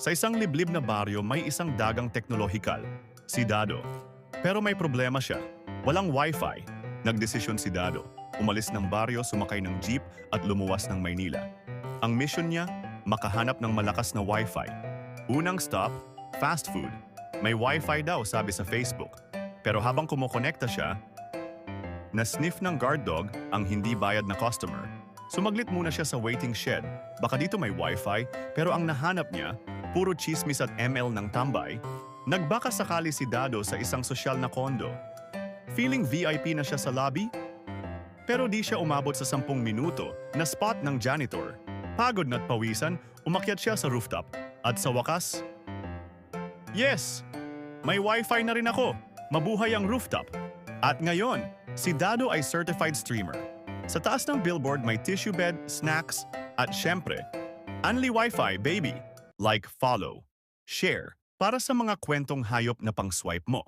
Sa isang liblib na baryo may isang dagang teknolohikal, si Dado. Pero may problema siya. Walang wifi. Nagdesisyon si Dado. Umalis ng baryo, sumakay ng jeep at lumuwas ng Maynila. Ang mission niya, makahanap ng malakas na wifi. Unang stop, fast food. May wifi daw sabi sa Facebook. Pero habang kumukonekta siya, na-sniff ng guard dog ang hindi bayad na customer. Sumaglit muna siya sa waiting shed. Baka dito may wifi, pero ang nahanap niya, puro chismis at ML ng tambay. Nagbaka sakali si Dado sa isang sosyal na kondo. Feeling VIP na siya sa lobby? Pero di siya umabot sa 10 minuto na spot ng janitor. Pagod na't pawisan, umakyat siya sa rooftop. At sa wakas, Yes! May wifi na rin ako. Mabuhay ang rooftop. At ngayon, si Dado ay certified streamer. Sa taas ng billboard may tissue bed, snacks, at syempre, Unli Wi-Fi, baby! Like, follow, share, para sa mga kwentong hayop na pang-swipe mo.